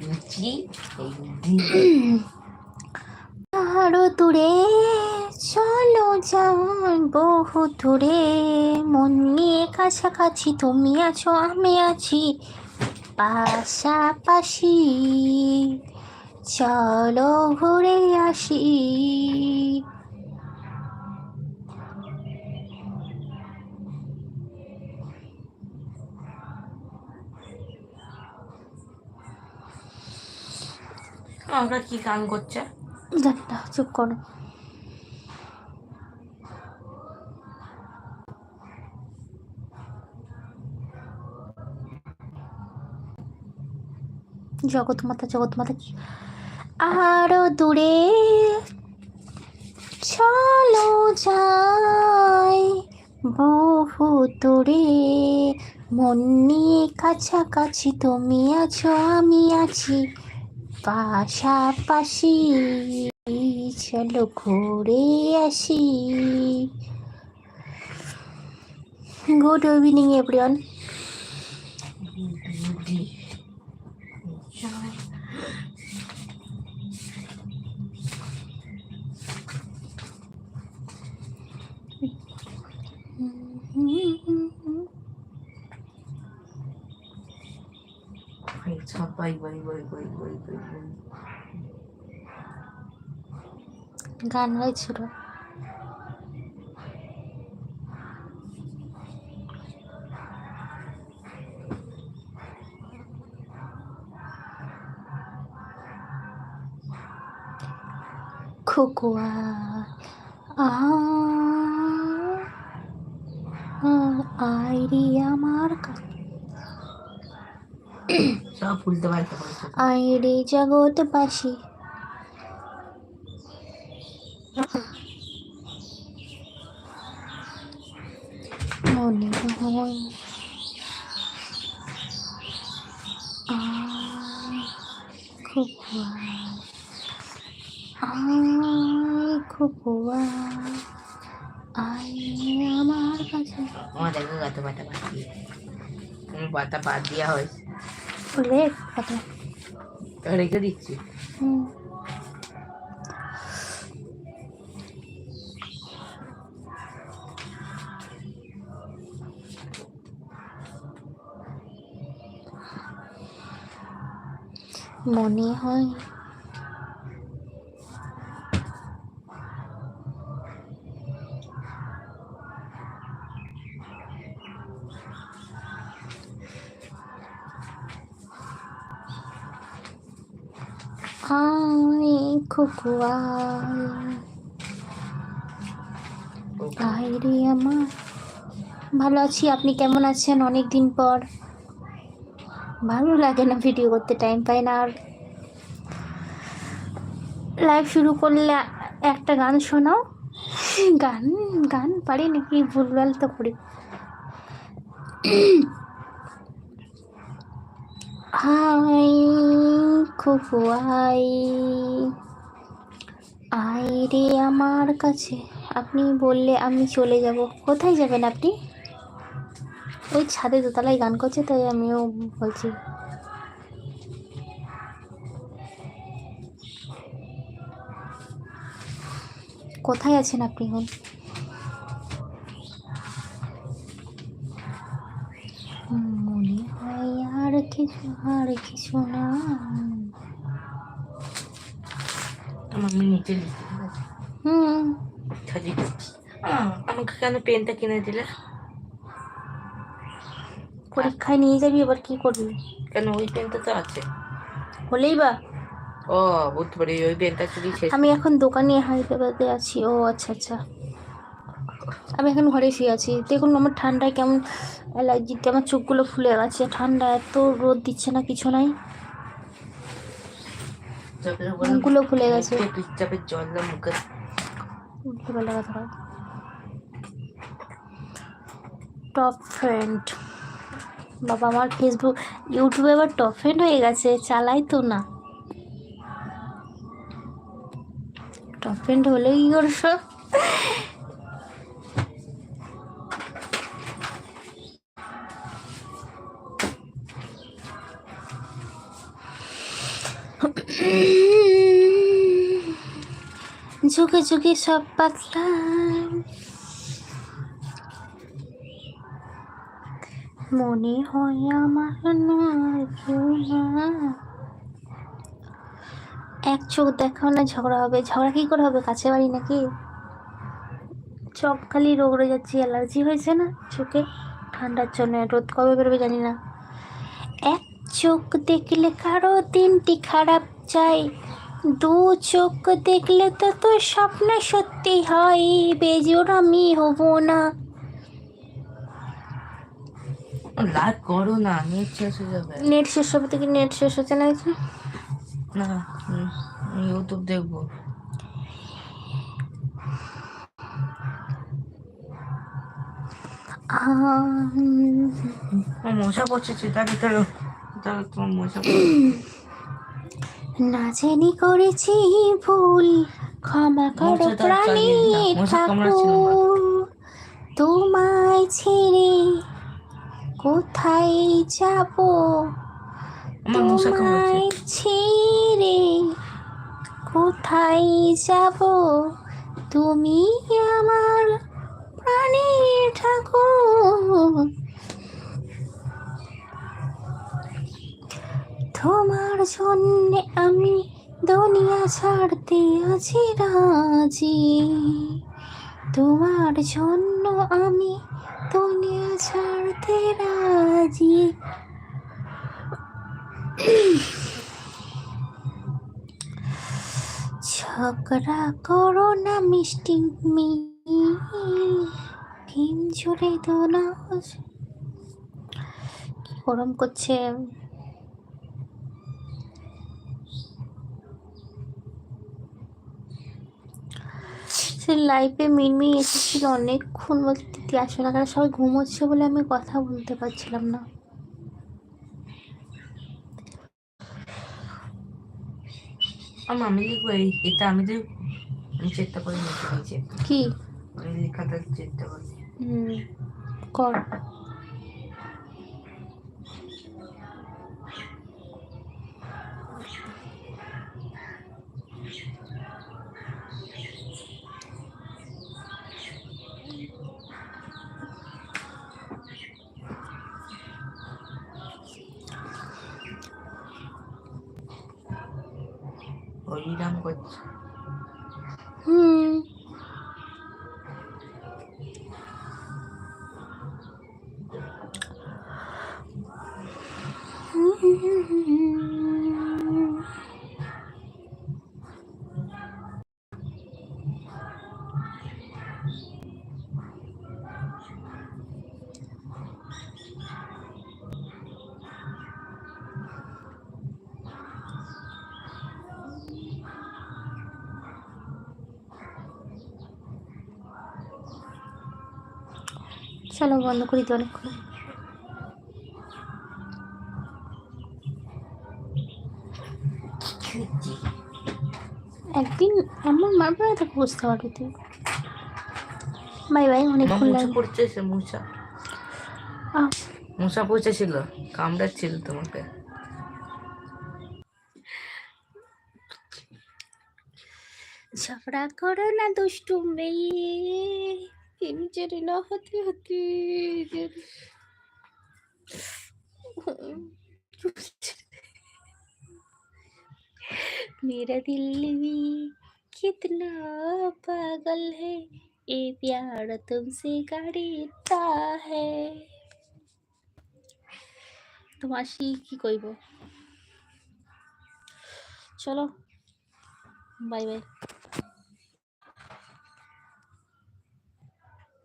রুচি আরও দূরে চলো যাই বহু দূরে। মন নিয়ে কাছাকাছি তুমি আছো আমি আছি। পাশাপাশি চলো ঘুরে আসি। আমরা কি গান করছে? জানি না, চুপ করো। জগৎমাতা জগৎমাতা কি? আরও দূরে চলো যাই। বহু দূরে মন নিয়ে কাছাকাছি তুমি আছো, আমি আছি। পাশাপাশি চলো ঘুরে আসি। গুড ইভিনিং এভরিওয়ান বুদ্ধি bye bye bye bye bye bye bye গান হয়েছিল খোকুয়া আইরি আমার কা- সব ভুলতে পারতে পারছ আইরে জগৎবাসী মনে হয় আয় খুকুয়া আয় খুকুয়া আয় আমার কাছে। আমার দেখো কত পাতা বাদ দিয়ে। তুমি পাতা বাদ দিয়া হয়েছে। কথা। রেখে দিচ্ছি। হুম। মনে হয় খুকুয়া আইরে আমার। ভালো আছি আপনি কেমন আছেন? অনেক দিন পর। ভালো লাগে না ভিডিও করতে টাইম পাই না আর। লাইভ শুরু করলে একটা গান শোনাও। গান গান পারি নাকি? ভুলভাল তো করি। High Khuku I. আই রে আমার কাছে, আপনি বললে আমি চলে যাব। কোথায় যাবেন আপনি? ওই ছাদে দোতলায় গান করছে, তাই আমিও বলছি। কোথায় আছেন আপনি এখন মনে হয় আর কিছু আর কিছু না নিচে হুম আমাকে কেন পেনটা কিনে দিলে? পরীক্ষায় নিয়ে যাবি এবার কি করবি? কেন ওই পেনটা তো আছে। হলেই বা। ও বুঝতে পারি ওই পেনটা চুরি আমি এখন দোকানে হায়দ্রাবাদে আছি। ও আচ্ছা আচ্ছা। আমি এখন ঘরে শুয়ে আছি। দেখুন আমার ঠান্ডায় কেমন অ্যালার্জিতে আমার চোখগুলো ফুলে গেছে। ঠান্ডা এত রোদ দিচ্ছে না, কিছু নাই। মুখগুলো ফুলে গেছে। জল মুখে টপ ফ্রেন্ড বাবা, আমার ফেসবুক ইউটিউবে আবার টপ ফ্রেন্ড হয়ে গেছে। চালাই তো না। টপ ফ্রেন্ড হলে কি করছ যুগে যুগে সব পাতলাম। মনে হয় আমার না এক চোখ দেখাও না, ঝগড়া হবে। ঝগড়া কি করে হবে? কাছে বাড়ি নাকি? চোখ খালি রোগ রয়ে যাচ্ছে, অ্যালার্জি হয়েছে না চোখে? ঠান্ডার জন্য রোদ কবে বেরোবে জানি না। এক চোখ দেখলে কারও দিনটি খারাপ যায়। দু চোখ দেখলে তো তোর স্বপ্ন সত্যি হয় বেজোর আমি হব না। লাইভ করো না নেট শেষ হয়ে যাবে। নেট শেষ হবে থেকে নেট শেষ হচ্ছে না কিছু? না ইউটিউব দেখব। মশা পড়ছে তাহলে তাহলে তাহলে তোমার মশা। না জেনে করেছি ভুল। ক্ষমা করো প্রাণী। ঠাকুর। তোমায় ছেড়ে কোথায় যাব? তোমায় ছেড়ে কোথায় যাব? তুমি আমার প্রাণের ঠাকুর। জন্য আমি দুনিয়া ছাড়তে আছি রাজি। তোমার জন্য আমি দুনিয়া ছাড়তে রাজি। ঝগড়া করো না মিষ্টি মি হিম জুড়ে দোনা কি গরম করছে? সে লাইফে মিনমি এসেছিল অনেকক্ষণ বলতে দিদি আসো না কারণ সবাই ঘুমোচ্ছে বলে আমি কথা বলতে পারছিলাম না। আমার আমি লিখব এটা আমি তো আমি চেষ্টা করে লিখে কি? লেখাটা চেষ্টা করি হুম কর। চলো বন্ধ করি তো একদিন আমার মারবে না তাকে বুঝতে পারবি তুই। বাই বাই অনেকক্ষণ মুছা পড়ছে সে মুছা। আহ, মশা পড়েছিল কামড়াচ্ছিল তোমাকে। ঝগড়া করো না দুষ্টু মেয়ে। তিনি জেনে না হতে হতে। मेरा दिल भी कितना पागल है ये प्यार तुमसे গাড়িটা है তো মাসি কি কইব চলো বাই বাই